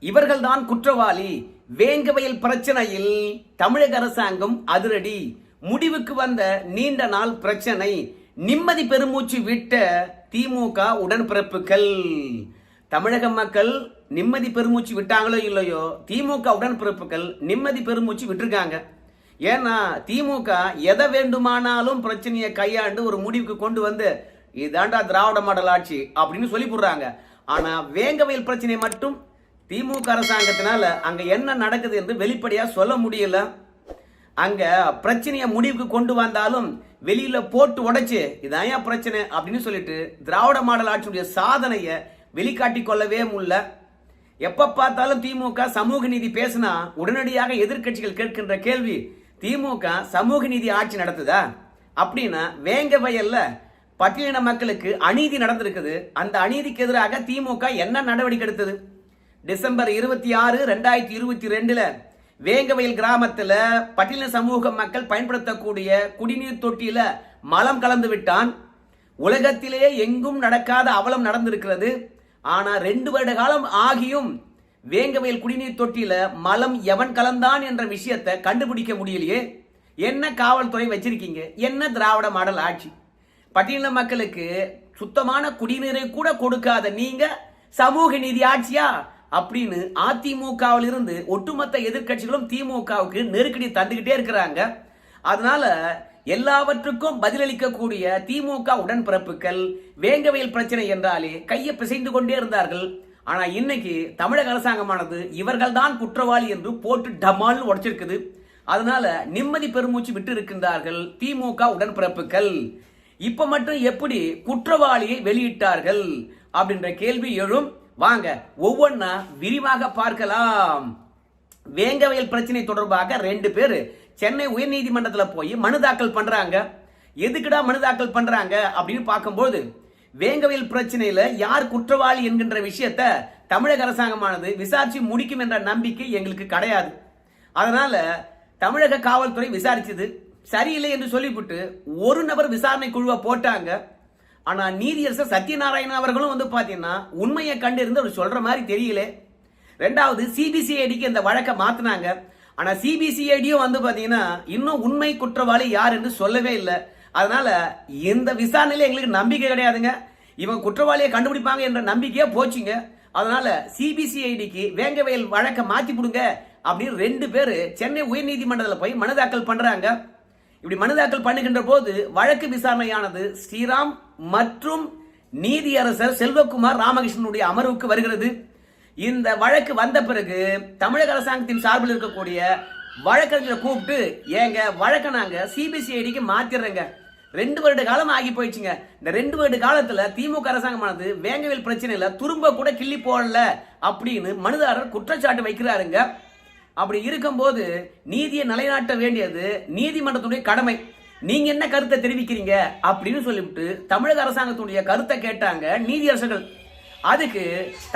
இவர்கள்தான் குற்றவாளி. வேங்கவயல் பிரச்சனையில் தமிழக அரசாங்கம் அதிரடி. முடிவுக்கு வந்த நீண்ட நாள் பிரச்சனை. நிம்மதி பெருமூச்சு விட்ட திமுக உடன்பிறப்புகள். தமிழக மக்கள் நிம்மதி பெருமூச்சு விட்டாங்களோ இல்லையோ திமுக உடன்பிறப்புகள் நிம்மதி பெருமூச்சு விட்டுருக்காங்க. ஏன்னா திமுக எதை வேண்டுமானாலும் பிரச்சனையை கையாண்டு ஒரு முடிவுக்கு கொண்டு வந்து இதாண்டா திராவிட மாடல் ஆட்சி அப்படின்னு சொல்லி போடுறாங்க. ஆனா வேங்கவயல் பிரச்சனை மட்டும் திமுக அரசாங்கத்தினால அங்க என்ன நடக்குது என்று வெளிப்படையா சொல்ல முடியல. அங்க பிரச்சனையை முடிவுக்கு கொண்டு வந்தாலும் வெளியில போட்டு உடைச்சு இதான் ஏன் பிரச்சனை? அப்படின்னு சொல்லிட்டு திராவிட மாடல் ஆட்சியுடைய சாதனையை வெளிக்காட்டி கொள்ளவே முடியல. எப்ப பார்த்தாலும் திமுக சமூக நீதி பேசினா உடனடியாக எதிர்க்கட்சிகள் கேட்கின்ற கேள்வி திமுக சமூக நீதி ஆட்சி நடத்துதா? அப்படின்னா வேங்க வயல்ல பட்டியலின மக்களுக்கு அநீதி நடந்திருக்குது. அந்த அநீதிக்கு எதிராக திமுக என்ன நடவடிக்கை எடுத்தது? டிசம்பர் இருபத்தி ஆறு ரெண்டாயிரத்தி இருபத்தி ரெண்டுல வேங்கவயல் கிராமத்தில் பட்டியலின சமூக மக்கள் பயன்படுத்தக்கூடிய குடிநீர் தொட்டியில மலம் கலந்து விட்டான். உலகத்திலே எங்கும் நடக்காத அவலம் நடந்திருக்கிறது. ஆனா ரெண்டு வருட காலம் ஆகியும் வேங்கவயல் குடிநீர் தொட்டியில மலம் எவன் கலந்தான் என்ற விஷயத்தை கண்டுபிடிக்க முடியலையே. என்ன காவல்துறை வச்சிருக்கீங்க? என்ன திராவிட மாடல் ஆட்சி? பட்டியல மக்களுக்கு சுத்தமான குடிநீரை கூட கொடுக்காத நீங்க சமூக நீதி ஆட்சியா? அப்படின்னு அதிமுகவில் இருந்து ஒட்டுமொத்த எதிர்க்கட்சிகளும் திமுகவுக்கு நெருக்கடி தந்துகிட்டே இருக்கிறாங்க. அதனால எல்லாவற்றுக்கும் பதிலளிக்கக்கூடிய திமுக உடன்பிறப்புகள் வேங்கவையில் பிரச்சனை என்றாலே கையை பிசைந்து கொண்டே இருந்தார்கள். ஆனா இன்னைக்கு தமிழக அரசாங்கமானது இவர்கள் தான் குற்றவாளி என்று போட்டு டமால்னு உடைச்சிருக்குது. அதனால நிம்மதி பெருமூச்சு விட்டு இருக்கின்றார்கள் திமுக உடன்பிறப்புகள். இப்ப மட்டும் எப்படி குற்றவாளியை வெளியிட்டார்கள் அப்படின்ற கேள்வி எழும். வாங்க ஒவ்வொன்னா விரிவாக பார்க்கலாம். வேங்கவயல் பிரச்சனை தொடர்பாக ரெண்டு பேர் சென்னை உயர்நீதிமன்றத்தில் போய் மனு தாக்கல் பண்றாங்க. எதுக்குடா மனு தாக்கல் பண்றாங்க அப்படின்னு பார்க்கும்போது வேங்கவயல் பிரச்சனையில யார் குற்றவாளி என்கின்ற விஷயத்த தமிழக அரசாங்கமானது விசாரிச்சு முடிக்கும் என்ற நம்பிக்கை எங்களுக்கு கிடையாது. அதனால தமிழக காவல்துறை விசாரிச்சது. சரியில்லை என்று சொல்லிவிட்டு ஒரு நபர் விசாரணை குழுவை போட்டாங்க. ஆனால் நீதியரசர் சத்யநாராயணன் அவர்களும் வந்து பார்த்தீங்கன்னா உண்மையை கண்டிருந்து அவர் சொல்கிற மாதிரி தெரியல. ரெண்டாவது சிபிசிஐடிக்கு இந்த வழக்கை மாற்றினாங்க ஆனால் சிபிசிஐடியும் வந்து பார்த்தீங்கன்னா இன்னும் உண்மை குற்றவாளி யார் என்று சொல்லவே இல்லை. அதனால் இந்த விசாரணையில் எங்களுக்கு நம்பிக்கை கிடையாதுங்க. இவங்க குற்றவாளியை கண்டுபிடிப்பாங்க என்ற நம்பிக்கையே போச்சுங்க. அதனால சிபிசிஐடிக்கு வேங்கவயல் வழக்கை மாற்றி கொடுங்க அப்படின்னு ரெண்டு பேர் சென்னை உயர்நீதிமன்றத்தில் போய் மனு தாக்கல் இப்படி மனுதாக்கல் பண்ணுகின்ற போது வழக்கு விசாரணையானது ஸ்ரீராம் மற்றும் நீதியரசர் செல்வகுமார் ராமகிருஷ்ணனுடைய அமர்வுக்கு வருகிறது. இந்த வழக்கு வந்த பிறகு தமிழக அரசாங்கத்தின் சார்பில் இருக்கக்கூடிய வழக்கறிஞரை கூப்பிட்டு ஏங்க வழக்கை நாங்க சிபிசிஐடிக்கு மாத்திடுறேங்க ரெண்டு வருட காலம் ஆகி போயிடுச்சுங்க. இந்த ரெண்டு வருட காலத்துல திமுக அரசாங்கமானது வேங்கவேல் பிரச்சனையில துரும்ப கூட கிள்ளி போடல அப்படின்னு மனுதாரர் குற்றச்சாட்டு வைக்கிறாருங்க. அப்படி இருக்கும்போது நீதியை நிலைநாட்ட வேண்டியது நீதிமன்றத்துடைய கடமை. நீங்க என்ன கருத்தை தெரிவிக்கிறீங்க அப்படின்னு சொல்லிவிட்டு தமிழக அரசாங்கத்துடைய கருத்தை கேட்டாங்க நீதியரசர்கள். அதுக்கு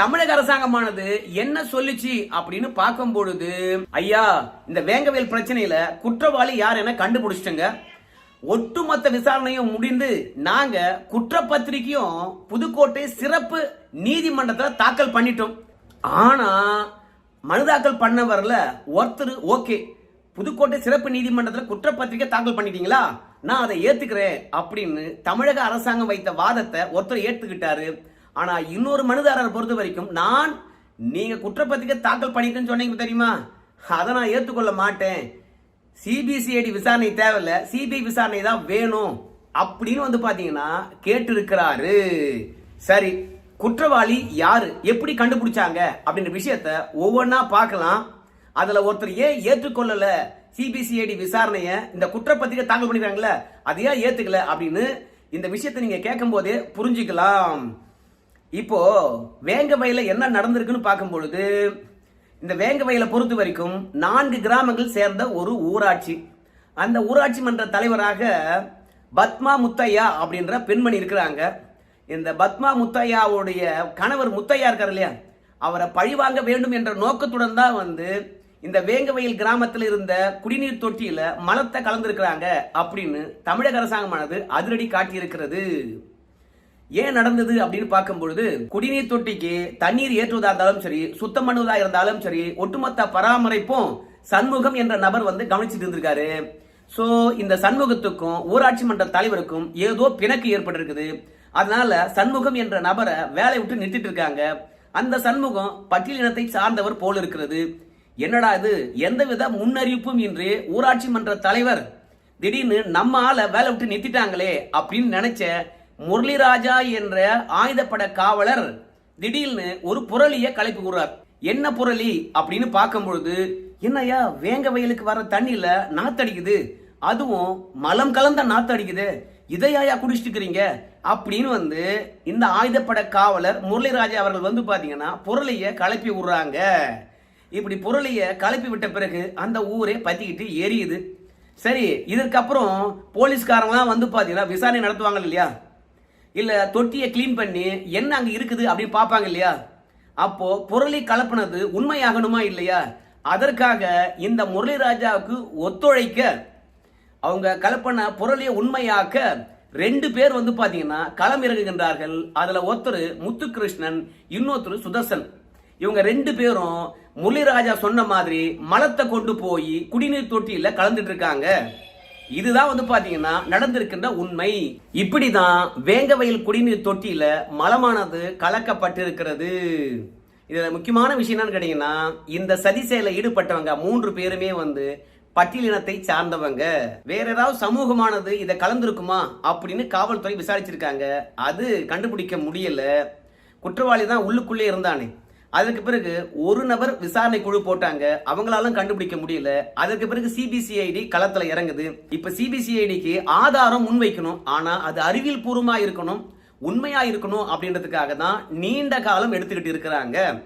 தமிழக அரசாங்கமானது என்ன சொல்லுச்சு அப்படின்னு பார்க்கும் பொழுது ஐயா இந்த வேங்கவேல் பிரச்சனையில குற்றவாளி யார் என கண்டுபிடிச்சிட்டுங்க. ஒட்டுமொத்த விசாரணையும் முடிந்து நாங்க குற்றப்பத்திரிக்கையும் புதுக்கோட்டை சிறப்பு நீதிமன்றத்தில் தாக்கல் பண்ணிட்டோம். ஆனா மனுதாக்கல் பண்ண வரல ஒருத்தர் ஓகே. புதுக்கோட்டை சிறப்பு நீதிமன்றத்தில் குற்றப்பத்திரிக்கை தாக்கல் பண்ணிட்டீங்களா? நான் அதை ஏத்துக்கிறேன் அப்படின்னு தமிழக அரசாங்கம் வைத்த வாதத்தை ஒருத்தர் ஏத்துக்கிட்டாரு. ஆனா இன்னொரு மனுதாரர் பொறுத்த வரைக்கும் நான் நீங்க குற்றப்பத்திரிக்கை தாக்கல் பண்ணிட்டேன்னு சொன்னீங்க தெரியுமா? அதை நான் ஏத்துக்கொள்ள மாட்டேன். சிபிசிஐடி விசாரணை தேவையில்ல. சிபிஐ விசாரணை தான் வேணும் அப்படின்னு வந்து பாத்தீங்கன்னா கேட்டு இருக்கிறாரு சரி குற்றவாளி யாரு? எப்படி கண்டுபிடிச்சாங்க? அப்படின்ற விஷயத்த ஒவ்வொன்றா பார்க்கலாம். அதுல ஒருத்தர் ஏன் ஏற்றுக்கொள்ளல? சிபிசிஐடி விசாரணைய இந்த குற்றப்பத்திரிகை தாக்கல் பண்ணிக்கிறாங்களே அதை ஏன் ஏத்துக்கல அப்படின்னு இந்த விஷயத்தை நீங்க கேட்கும் போதே புரிஞ்சுக்கலாம். இப்போ வேங்க வயல என்ன நடந்திருக்குன்னு பார்க்கும் பொழுது இந்த வேங்க வயலை பொறுத்த வரைக்கும் நான்கு கிராமங்கள் சேர்ந்த ஒரு ஊராட்சி. அந்த ஊராட்சி மன்ற தலைவராக பத்மா முத்தையா அப்படின்ற பெண்மணி இருக்கிறாங்க. இந்த பத்மா முத்தையாவுடைய கணவர் முத்தையா இருக்கார் இல்லையா? அவரை பழிவாங்க வேண்டும் என்ற நோக்கத்துடன் தான் வந்து இந்த வேங்கவயல் கிராமத்தில் இருந்த குடிநீர் தொட்டியில மலத்தை கலந்திருக்கிறாங்க அப்படின்னு தமிழக அரசாங்கமானது அதிரடி காட்டியிருக்கிறது. ஏன் நடந்தது அப்படின்னு பார்க்கும் பொழுது குடிநீர் தொட்டிக்கு தண்ணீர் ஏற்றுவதா இருந்தாலும் சரி சுத்தம் பண்ணுவதா இருந்தாலும் சரி ஒட்டுமொத்த பராமரிப்பும் சண்முகம் என்ற நபர் வந்து கவனிச்சிட்டு இருந்திருக்காரு. சோ இந்த சண்முகத்துக்கும் ஊராட்சி மன்ற தலைவருக்கும் ஏதோ பிணக்கு ஏற்பட்டிருக்குது. அதனால சண்முகம் என்ற நபரை வேலையை விட்டு நிறுத்திட்டு இருக்காங்க. அந்த சண்முகம் பட்டியலினத்தை சார்ந்தவர் போல இருக்கிறது. என்னடா இது? எந்தவித முன்னறிவிப்பும் இன்றி ஊராட்சி மன்ற தலைவர் திடீர்னு நம்ம ஆளை வேலை விட்டு நிறுத்திட்டாங்களே அப்படின்னு நினைச்ச முரளிராஜா என்ற ஆயுதப்பட காவலர் திடீர்னு ஒரு புரளிய கலைப்பு கூறார் என்ன புரளி? அப்படின்னு பார்க்கும் பொழுது என்னய்யா வேங்க வயலுக்கு வர தண்ணியில நாத்தடிக்குது. அதுவும் மலம் கலந்த நாத்தடிக்குது. இதையாயா குடிச்சிட்டு இருக்கிறீங்க அப்படின்னு வந்து இந்த ஆயுதப்பட காவலர் முரளிராஜா அவர்கள் வந்து பார்த்தீங்கன்னா பொருளையை கலப்பி விடுறாங்க. இப்படி பொருளையை கலப்பி விட்ட பிறகு அந்த ஊரே பத்திக்கிட்டு எரியுது. சரி இதுக்கப்புறம் போலீஸ்காரங்களாம் வந்து பார்த்தீங்கன்னா விசாரணை நடத்துவாங்க இல்லையா? இல்லை தொட்டியை க்ளீன் பண்ணி என்ன அங்கே இருக்குது அப்படின்னு பார்ப்பாங்க இல்லையா? அப்போது புரளி கலப்பினது உண்மையாகணுமா இல்லையா? அதற்காக இந்த முரளிராஜாவுக்கு ஒத்துழைக்க அவங்க கலப்பன புரளியை உண்மையாக்க ரெண்டு பேர் வந்து பார்த்தீங்கன்னா களம் இறங்குகின்றார்கள். ஒருத்தர் முத்துகிருஷ்ணன் இன்னொருத்தர் சுதர்சன். இவங்க ரெண்டு பேரும் முரளிராஜா சொன்ன மாதிரி மலத்தை கொண்டு போய் குடிநீர் தொட்டியில் கலந்துட்டு இருக்காங்க இதுதான் வந்து பாத்தீங்கன்னா நடந்திருக்கின்ற உண்மை. இப்படிதான் வேங்கவயல் குடிநீர் தொட்டியில மலமானது கலக்கப்பட்டிருக்கிறது. இதுல முக்கியமான விஷயம் என்னன்னு கேட்டீங்கன்னா இந்த சதி செயலில் ஈடுபட்டவங்க மூன்று பேருமே வந்து பட்டியலினத்தை சார்ந்தவங்க. வேற ஏதாவது சமூகமானது இதை கலந்துருக்குமா அப்படின்னு காவல்துறை விசாரிச்சிருக்காங்க. அது கண்டுபிடிக்க முடியல. குற்றவாளி தான் உள்ளுக்குள்ளே இருந்தானே. அதற்கு பிறகு ஒரு நபர் விசாரணை குழு போட்டாங்க. அவங்களாலும் கண்டுபிடிக்க முடியல. அதற்கு பிறகு சிபிசிஐடி களத்துல இறங்குது. இப்ப சிபிசிஐடிக்கு ஆதாரம் முன்வைக்கணும். ஆனா அது அறிவியல் பூர்வமா இருக்கணும் உண்மையா இருக்கணும் அப்படின்றதுக்காக தான் நீண்ட காலம் எடுத்துக்கிட்டு இருக்கிறாங்க.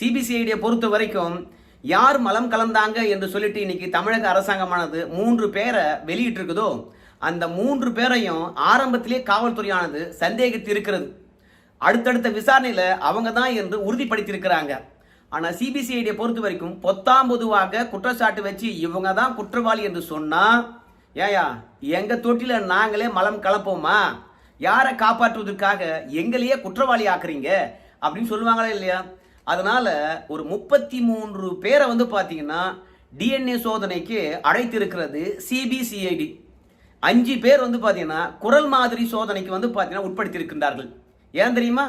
சிபிசிஐடியை பொறுத்த வரைக்கும் யார் மலம் கலந்தாங்க என்று சொல்லிட்டு இன்னைக்கு தமிழக அரசாங்கமானது மூன்று பேரை வெளியிட்டிருக்குதோ அந்த மூன்று பேரையும் ஆரம்பத்திலே காவல்துறையானது சந்தேகித்து இருக்கிறது அடுத்தடுத்த விசாரணையில் அவங்க தான் என்று உறுதிப்படுத்தியிருக்கிறாங்க. ஆனால் சிபிசிஐடியை பொறுத்த வரைக்கும் பொத்தாம் பொதுவாக குற்றச்சாட்டு வச்சு இவங்க தான் குற்றவாளி என்று சொன்னால் ஏயா எங்கள் தொட்டில நாங்களே மலம் கலப்போமா? யாரை காப்பாற்றுவதற்காக எங்களையே குற்றவாளி ஆக்குறீங்க? அப்படின்னு சொல்லுவாங்களா இல்லையா? அதனால் ஒரு முப்பத்தி மூன்று பேரை வந்து பார்த்தீங்கன்னா டிஎன்ஏ சோதனைக்கு அழைத்திருக்கிறது சிபிசிஐடி அஞ்சு பேர் வந்து பார்த்தீங்கன்னா குரல் மாதிரி சோதனைக்கு வந்து பார்த்தீங்கன்னா உட்படுத்தியிருக்கின்றார்கள். ஏன் தெரியுமா?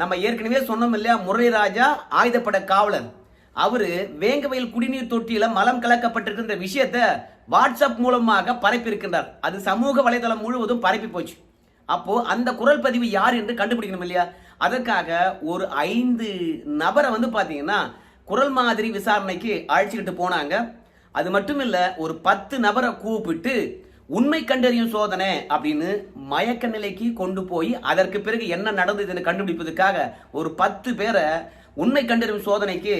நம்ம ஏற்கனவே சொன்னோம் இல்லையா முரளிராஜா ஆயுதப்பட காவலர். அவர் வேங்கவயல் குடிநீர் தொட்டியில் மலம் கலக்கப்பட்டிருக்கின்ற விஷயத்த வாட்ஸ்அப் மூலமாக பரப்பியிருக்கின்றார். அது சமூக வலைதளம் முழுவதும் பரப்பி போச்சு அப்போ அந்த குரல் பதிவு யார் என்று கண்டுபிடிக்கணும் இல்லையா? அதற்காக ஒரு ஐந்து நபரை வந்து பார்த்தீங்கன்னா குரல் மாதிரி விசாரணைக்கு அழைச்சிக்கிட்டு போனாங்க. அது மட்டும் இல்லை ஒரு பத்து நபரை கூப்பிட்டு உண்மை கண்டறியும் சோதனை அப்படின்னு மயக்க நிலைக்கு கொண்டு போய் அதற்கு பிறகு என்ன நடந்ததுன்னு கண்டுபிடிப்பதற்காக ஒரு பத்து பேரை உண்மை கண்டறியும் சோதனைக்கு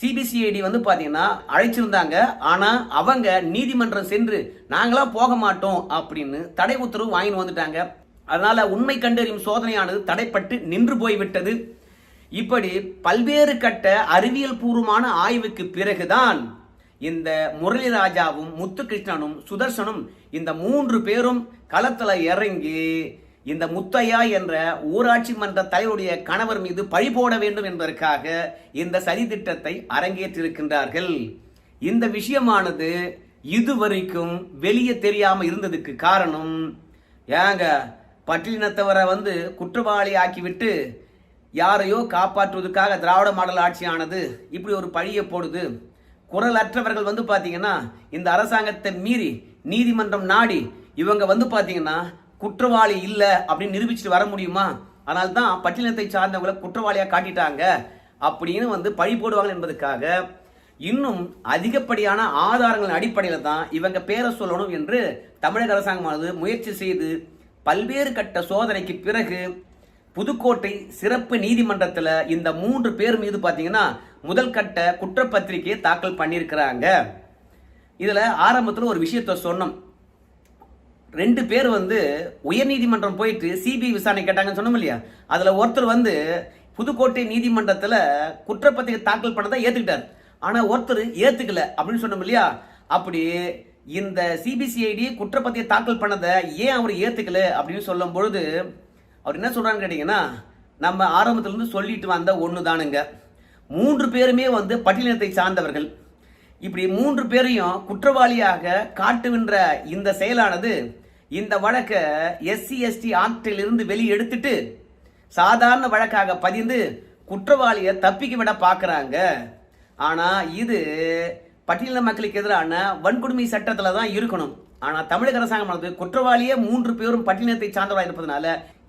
சிபிசிஐடி வந்து பார்த்தீங்கன்னா அழைச்சிருந்தாங்க. ஆனால் அவங்க நீதிமன்றம் சென்று நாங்களாம் போக மாட்டோம் அப்படின்னு தடை உத்தரவு வாங்கிட்டு வந்துட்டாங்க. அதனால உண்மை கண்டறியும் சோதனையானது தடைப்பட்டு நின்று போய்விட்டது. இப்படி பல்வேறு கட்ட அறிவியல் பூர்வமான ஆய்வுக்கு பிறகுதான் இந்த முரளிராஜாவும் முத்துகிருஷ்ணனும் சுதர்சனும் இந்த மூன்று பேரும் களத்தில் இறங்கி இந்த முத்தையா என்ற ஊராட்சி மன்ற தலைவருடைய கணவர் மீது பழி போட வேண்டும் என்பதற்காக இந்த சதி திட்டத்தை அரங்கேற்றிருக்கின்றார்கள். இந்த விஷயமானது இதுவரைக்கும் வெளியே தெரியாமல் இருந்ததுக்கு காரணம் ஏங்க பட்டியலினத்தவரை வந்து குற்றவாளி ஆக்கிவிட்டு யாரையோ காப்பாற்றுவதற்காக திராவிட மாடல் ஆட்சியானது இப்படி ஒரு பழியை போடுது. குரல் அற்றவர்கள் வந்து பார்த்தீங்கன்னா இந்த அரசாங்கத்தை மீறி நீதிமன்றம் நாடி இவங்க வந்து பார்த்தீங்கன்னா குற்றவாளி இல்லை அப்படின்னு நிரூபிச்சுட்டு வர முடியுமா? அதனால தான் பட்டியலினத்தை சார்ந்தவங்களை குற்றவாளியாக காட்டிட்டாங்க அப்படின்னு வந்து பழி போடுவாங்க என்பதற்காக இன்னும் அதிகப்படியான ஆதாரங்களின் அடிப்படையில் தான் இவங்க பேரை சொல்லணும் என்று தமிழக அரசாங்கமானது முயற்சி செய்து பல்வேறு கட்ட சோதனைக்கு பிறகு புதுக்கோட்டை சிறப்பு நீதிமன்றத்தில் இந்த மூன்று பேர் மீது பார்த்தீங்கன்னா முதல் கட்ட குற்றப்பத்திரிகையை தாக்கல் பண்ணியிருக்கிறாங்க. இதில் ஆரம்பத்தில் ஒரு விஷயத்த சொன்னோம். ரெண்டு பேர் வந்து உயர்நீதிமன்றம் போயிட்டு சிபிஐ விசாரணை கேட்டாங்கன்னு சொன்னோம் இல்லையா? அதில் ஒருத்தர் வந்து புதுக்கோட்டை நீதிமன்றத்தில் குற்றப்பத்திரிகை தாக்கல் பண்ணதை ஏற்றுக்கிட்டார் ஆனால் ஒருத்தர் ஏற்றுக்கல அப்படின்னு சொன்னோம் இல்லையா? அப்படி இந்த சிபிசிஐடி குற்றப்பத்தியை தாக்கல் பண்ணதை ஏன் அவர் ஏத்துக்கல அப்படின்னு சொல்லும் பொழுது அவர் என்ன சொல்றான்னு கேட்டீங்கன்னா நம்ம ஆரம்பத்துலேருந்து சொல்லிட்டு வந்த ஒன்று தானுங்க மூன்று பேருமே வந்து பட்டியலினத்தை சார்ந்தவர்கள். இப்படி மூன்று பேரையும் குற்றவாளியாக காட்டுகின்ற இந்த செயலானது இந்த வழக்கை எஸ்சி எஸ்டி ஆக்டில் வெளியே எடுத்துட்டு சாதாரண வழக்காக பதிந்து குற்றவாளியை தப்பிக்க விட பார்க்குறாங்க. ஆனால் இது பட்டியலின மக்களுக்கு எதிரான வன்கொடுமை சட்டத்தில் தான் இருக்கணும். ஆனால் தமிழக அரசாங்கமானது குற்றவாளியே மூன்று பேரும் பட்டியலினத்தை சார்ந்தவராக இருப்பதனால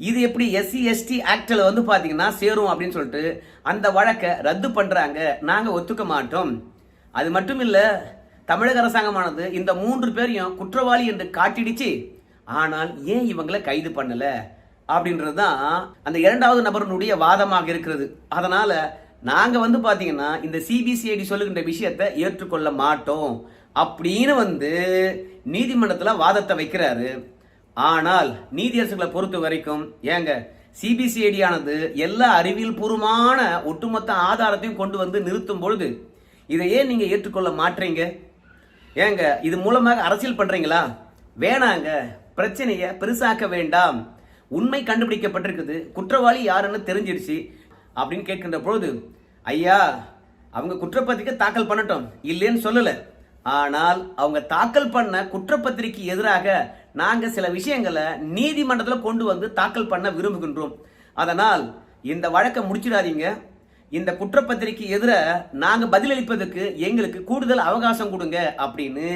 இது எப்படி எஸ்சி எஸ்டி ஆக்டில் வந்து பார்த்தீங்கன்னா சேரும் அப்படின்னு சொல்லிட்டு அந்த வழக்கை ரத்து பண்ணுறாங்க நாங்கள் ஒத்துக்க மாட்டோம். அது மட்டும் இல்லை தமிழக அரசாங்கமானது இந்த மூன்று பேரையும் குற்றவாளி என்று காட்டிடுச்சு. ஆனால் ஏன் இவங்களை கைது பண்ணல? அப்படின்றது தான் அந்த இரண்டாவது நபருடைய வாதமாக இருக்கிறது. அதனால் நாங்கள் வந்து பார்த்தீங்கன்னா இந்த சிபிசிஐடி சொல்லுகின்ற விஷயத்தை ஏற்றுக்கொள்ள மாட்டோம் அப்படின்னு வந்து நீதிமன்றத்தில் வாதத்தை வைக்கிறாரு. ஆனால் நீதியரசுகளை பொறுத்த வரைக்கும் ஏங்க சிபிசிஐடி ஆனது எல்லா அறிவியல் பூர்வமான ஒட்டுமொத்த ஆதாரத்தையும் கொண்டு வந்து நிறுத்தும் பொழுது இதை ஏன் நீங்கள் ஏற்றுக்கொள்ள மாட்டீங்க? ஏங்க இது மூலமாக அரசியல் பண்ணுறீங்களா வேணாங்க பிரச்சனையை பெருசாக்க வேண்டாம். உண்மை கண்டுபிடிக்கப்பட்டிருக்குது. குற்றவாளி யாருன்னு தெரிஞ்சிருச்சு. அப்படின்னு கேட்கின்ற பொழுது ஐயா அவங்க குற்றப்பத்திரிக்கை தாக்கல் பண்ணட்டும். இல்லைன்னு சொல்லலை. ஆனால் அவங்க தாக்கல் பண்ண குற்றப்பத்திரிக்கை எதிராக நாங்கள் சில விஷயங்களை நீதிமன்றத்தில் கொண்டு வந்து தாக்கல் பண்ண விரும்புகின்றோம். அதனால் இந்த வழக்கை முடிச்சிடாதீங்க. இந்த குற்றப்பத்திரிக்கை எதிராக நாங்கள் பதிலளிப்பதற்கு எங்களுக்கு கூடுதல் அவகாசம் கொடுங்க அப்படின்னு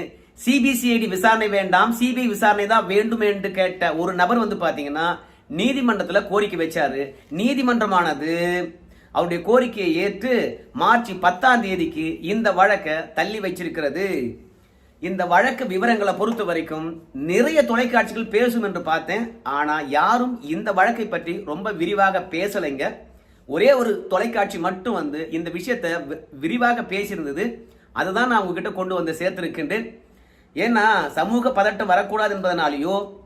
சிபிசிஐடி விசாரணை வேண்டாம். சிபிஐ விசாரணை தான் வேண்டும் என்று கேட்ட ஒரு நபர் வந்து பார்த்தீங்கன்னா நீதிமன்றத்தில் கோரிக்கை வச்சாரு. நீதிமன்றமானது அவருடைய கோரிக்கையை ஏற்று மார்ச் பத்தாம் தேதிக்கு இந்த வழக்கை தள்ளி வச்சிருக்கிறது. இந்த வழக்கு விவரங்களை பொறுத்த வரைக்கும் நிறைய தொலைக்காட்சிகள் பேசும் என்று பார்த்தேன். ஆனால் யாரும் இந்த வழக்கை பற்றி ரொம்ப விரிவாக பேசலைங்க. ஒரே ஒரு தொலைக்காட்சி மட்டும் வந்து இந்த விஷயத்தை வி- விரிவாக பேசியிருந்தது. அதுதான் நான் உங்ககிட்ட கொண்டு வந்து சேர்த்திருக்கின்றேன். ஏன்னா சமூக பதட்டம் வரக்கூடாது என்பதனாலேயோ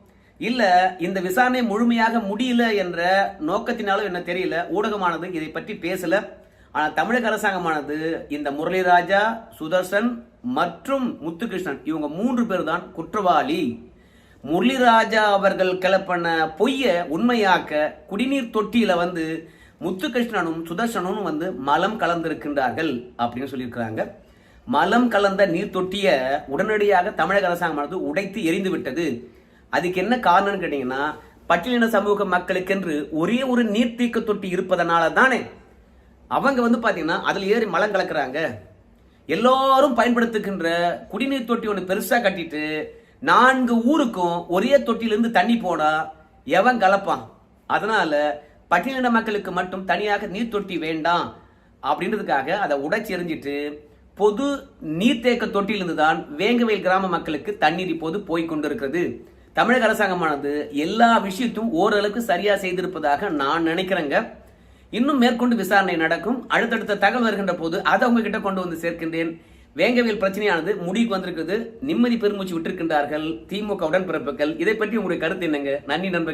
இல்ல இந்த விசாரணை முழுமையாக முடியல என்ற நோக்கத்தினாலும் என்ன தெரியல ஊடகமானது இதை பற்றி பேசல. ஆனால் தமிழக அரசாங்கமானது இந்த முரளிராஜா சுதர்சன் மற்றும் முத்துகிருஷ்ணன் இவங்க மூன்று பேர் தான் குற்றவாளி. முரளிராஜா அவர்கள் கிளப்பின பொய்ய உண்மையாக்க குடிநீர் தொட்டியில வந்து முத்துகிருஷ்ணனும் சுதர்சனும் வந்து மலம் கலந்திருக்கின்றார்கள் அப்படின்னு சொல்லியிருக்கிறாங்க. மலம் கலந்த நீர் தொட்டிய உடனடியாக தமிழக அரசாங்கமானது உடைத்து எரிந்து விட்டது அதுக்கு என்ன காரணம்னு கேட்டீங்கன்னா பட்டியலின சமூக மக்களுக்கென்று ஒரே ஒரு நீர்த்தீக்க தொட்டி இருப்பதனால தானே. அவங்க வந்து பார்த்தீங்கன்னா அதில் ஏறி மலம் கலக்குறாங்க. எல்லாரும் பயன்படுத்துகின்ற குடிநீர் தொட்டி ஒன்று பெருசாக கட்டிட்டு நான்கு ஊருக்கும் ஒரே தொட்டியிலிருந்து தண்ணி போனால் எவன் கலப்பான்? அதனால பட்டியலின மக்களுக்கு மட்டும் தனியாக நீர் தொட்டி வேண்டாம். அப்படின்றதுக்காக அதை உடைச்சி எறிஞ்சிட்டு பொது நீர்த்தேக்க தொட்டியிலிருந்து தான் வேங்கவேல் கிராம மக்களுக்கு தண்ணீர் இப்போது போய் கொண்டிருக்கிறது. தமிழக அரசாங்கமானது எல்லா விஷயத்தையும் ஓரளவுக்கு சரியா செய்திருப்பதாக நான் நினைக்கிறேங்க. இன்னும் மேற்கொண்டு விசாரணை நடக்கும். அடுத்தடுத்த தகவல் வருகின்ற போது அதை உங்ககிட்ட கொண்டு வந்து சேர்க்கின்றேன். வேங்கவியல் பிரச்சனையானது முடிவுக்கு வந்திருக்குது. நிம்மதி பெருமூச்சு விட்டிருக்கின்றார்கள். திமுக உடன்பிறப்புகள். இதை பற்றி உங்களுடைய கருத்து என்னங்க? நன்றி நண்பர்கள்.